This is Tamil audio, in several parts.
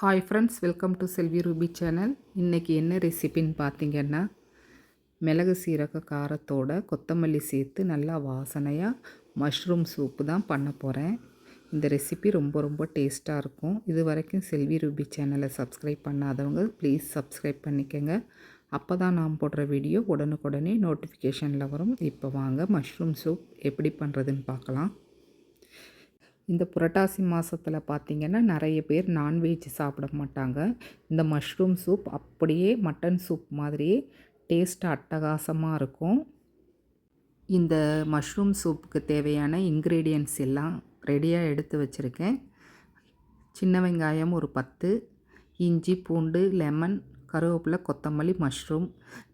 Hi friends welcome to Selvi Ruby channel இன்றைக்கி என்ன ரெசிபின்னு பார்த்தீங்கன்னா மிளகு சீரக காரத்தோட கொத்தமல்லி சேர்த்து நல்லா வாசனையாக மஷ்ரூம் சூப்பு தான் பண்ண போகிறேன் இந்த ரெசிபி ரொம்ப ரொம்ப டேஸ்ட்டாக இருக்கும். இது வரைக்கும் செல்வி ரூபி சேனலை சப்ஸ்கிரைப் பண்ணாதவங்க ப்ளீஸ் சப்ஸ்கிரைப் பண்ணிக்கோங்க. அப்போ தான் நான் போடுற வீடியோ உடனுக்குடனே நோட்டிஃபிகேஷனில் வரும். இப்போ வாங்க மஷ்ரூம் சூப் எப்படி பண்ணுறதுன்னு பார்க்கலாம் இந்த புரட்டாசி மாதத்தில் பார்த்திங்கன்னா நிறைய பேர் நான்வெஜ் சாப்பிட மாட்டாங்க. இந்த மஷ்ரூம் சூப் அப்படியே மட்டன் சூப் மாதிரியே டேஸ்ட் அட்டகாசமாக இருக்கும். இந்த மஷ்ரூம் சூப்புக்கு தேவையான இன்க்ரீடியன்ட்ஸ் எல்லாம் ரெடியாக எடுத்து வச்சுருக்கேன். சின்ன வெங்காயம் ஒரு பத்து இஞ்சி பூண்டு லெமன் கருவேப்பிலை கொத்தமல்லி மஷ்ரூம்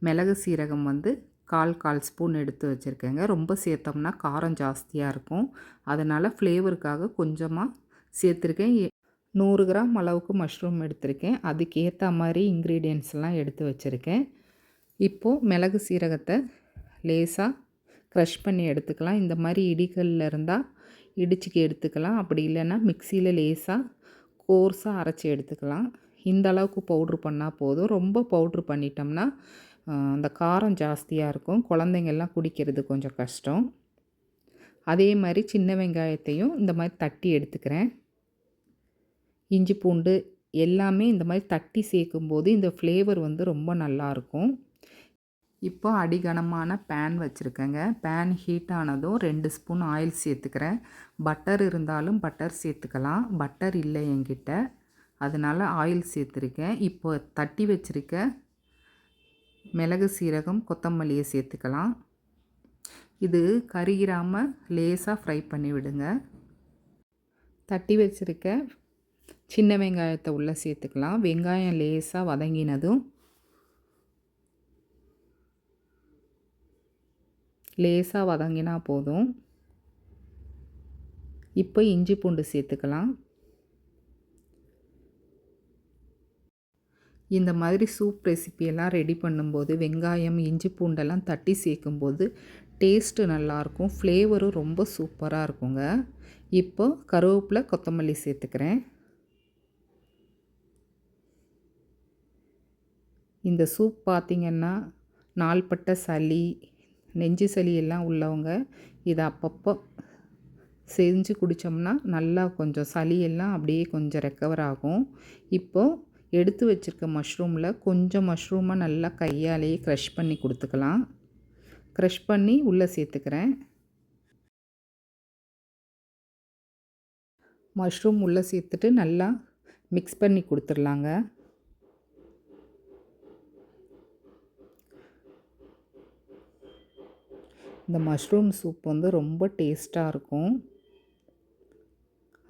மிளகு சீரகம் வந்து கால் கால் ஸ்பூன் எடுத்து வச்சுருக்கேங்க. ரொம்ப சேர்த்தோம்னா காரம் ஜாஸ்தியாக இருக்கும். அதனால் ஃப்ளேவருக்காக கொஞ்சமாக சேர்த்துருக்கேன். நூறு கிராம் அளவுக்கு மஷ்ரூம் எடுத்திருக்கேன். அதுக்கேற்ற மாதிரி இன்க்ரீடியன்ஸ்லாம் எடுத்து வச்சுருக்கேன். இப்போது மிளகு சீரகத்தை லேசாக க்ரஷ் பண்ணி எடுத்துக்கலாம். இந்த மாதிரி இடிகளில் இருந்தால் இடிச்சுக்கு எடுத்துக்கலாம். அப்படி இல்லைன்னா மிக்சியில் லேசாக கோர்ஸாக அரைச்சி எடுத்துக்கலாம். இந்த அளவுக்கு பவுட்ரு பண்ணால் போதும். ரொம்ப பவுட்ரு பண்ணிட்டோம்னா அந்த காரம் ஜாஸ்தியாக இருக்கும். குழந்தைங்கள்லாம் குடிக்கிறது கொஞ்சம் கஷ்டம். அதே மாதிரி சின்ன வெங்காயத்தையும் இந்த மாதிரி தட்டி எடுத்துக்கிறேன். இஞ்சி பூண்டு எல்லாமே இந்த மாதிரி தட்டி சேர்க்கும்போது இந்த ஃப்ளேவர் வந்து ரொம்ப நல்லாயிருக்கும் இப்போ அடிகனமான பேன் வச்சுருக்கேங்க. பேன் ஹீட் ஆனதும் ரெண்டு ஸ்பூன் ஆயில் சேர்த்துக்கிறேன். பட்டர் இருந்தாலும் பட்டர் சேர்த்துக்கலாம். பட்டர் இல்லை என்கிட்ட. அதனால் ஆயில் சேர்த்துருக்கேன். இப்போ தட்டி வச்சுருக்க மிளகு சீரகம் கொத்தமல்லியை சேர்த்துக்கலாம். இது கருகிராமல் லேசாக ஃப்ரை பண்ணி விடுங்க. தட்டி வச்சுருக்க சின்ன வெங்காயத்தை உள்ளே சேர்த்துக்கலாம். வெங்காயம் லேசாக வதங்கினதும் லேசாக வதங்கினா போதும். இப்போ இஞ்சி பூண்டு சேர்த்துக்கலாம். இந்த மாதிரி சூப் ரெசிபியெல்லாம் ரெடி பண்ணும்போது வெங்காயம் இஞ்சி பூண்டெல்லாம் தட்டி சேர்க்கும்போது டேஸ்ட்டு நல்லாயிருக்கும் ஃப்ளேவரும் ரொம்ப சூப்பராக இருக்குங்க. இப்போ கருவேப்பிலை கொத்தமல்லி சேர்த்துக்கிறேன். இந்த சூப் பார்த்திங்கன்னா நாள்பட்ட சளி நெஞ்சு சளி எல்லாம் உள்ளவங்க இதை அப்பப்போ செஞ்சு குடித்தோம்னா நல்லா கொஞ்சம் சளியெல்லாம் அப்படியே கொஞ்சம் ரெக்கவர் ஆகும். இப்போது எடுத்து வச்சுருக்க மஷ்ரூமில் கொஞ்சம் மஷ்ரூமை நல்லா கையாலேயே க்ரஷ் பண்ணி கொடுத்துக்கலாம். க்ரஷ் பண்ணி உள்ளே சேர்த்துக்கிறேன். மஷ்ரூம் உள்ளே சேர்த்துட்டு நல்லா மிக்ஸ் பண்ணி கொடுத்துர்லாங்க இந்த மஷ்ரூம் சூப் வந்து ரொம்ப டேஸ்ட்டாக இருக்கும்.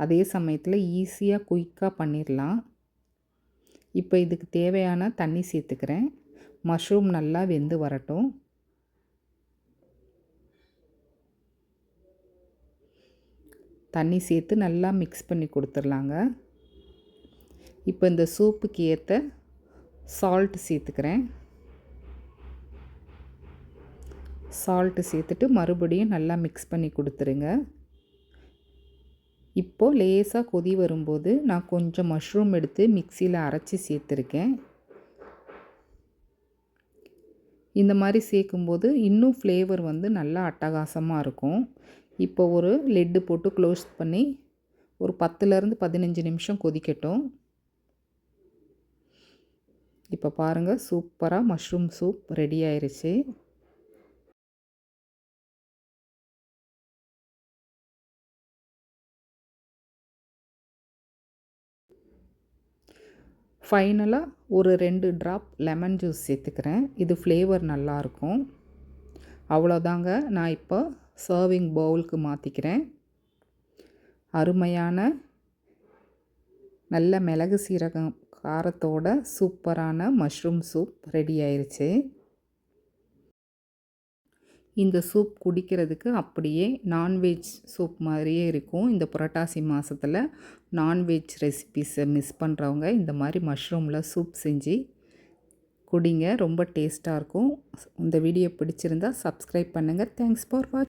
அதே சமயத்தில் ஈஸியாக குயிக்காக பண்ணிடலாம். இப்போ இதுக்கு தேவையான தண்ணி சேர்த்துக்கிறேன். மஷ்ரூம் நல்லா வெந்து வரட்டும். தண்ணி சேர்த்து நல்லா மிக்ஸ் பண்ணி கொடுத்துர்லாங்க இப்போ இந்த சூப்புக்கு ஏற்ற சால்ட்டு சேர்த்துக்கிறேன். சால்ட்டு சேர்த்துட்டு மறுபடியும் நல்லா மிக்ஸ் பண்ணி கொடுத்துருங்க. இப்போது லேசாக கொதி வரும்போது நான் கொஞ்சம் மஷ்ரூம் எடுத்து மிக்சியில் அரைச்சி சேர்த்துருக்கேன். இந்த மாதிரி சேர்க்கும்போது இன்னும் ஃப்ளேவர் வந்து நல்லா அட்டகாசமாக இருக்கும். இப்போ ஒரு லெட்டு போட்டு க்ளோஸ் பண்ணி ஒரு பத்துலேருந்து பதினஞ்சு நிமிஷம் கொதிக்கட்டும். இப்போ பாருங்கள் சூப்பராக மஷ்ரூம் சூப் ரெடி ஆயிடுச்சு ஃபைனலாக ஒரு ரெண்டு ட்ராப் லெமன் ஜூஸ் சேர்த்துக்கிறேன். இது ஃப்ளேவர் நல்லாயிருக்கும் அவ்வளோதாங்க. நான் இப்போ சர்விங் பவுலுக்கு மாற்றிக்கிறேன் அருமையான நல்ல மிளகு சீரகம் காரத்தோட சூப்பரான மஷ்ரூம் சூப் ரெடி ஆயிடுச்சு இந்த சூப் குடிக்கிறதுக்கு அப்படியே நான்வெஜ் சூப் மாதிரியே இருக்கும். இந்த புரட்டாசி மாதத்தில் நான்வெஜ் ரெசிபிஸை மிஸ் பண்ணுறவங்க இந்த மாதிரி மஷ்ரூமில் சூப் செஞ்சு குடிங்க. ரொம்ப டேஸ்ட்டாக இருக்கும். இந்த வீடியோ பிடிச்சிருந்தால் சப்ஸ்கிரைப் பண்ணுங்கள் தேங்க்ஸ் ஃபார் வாட்ச்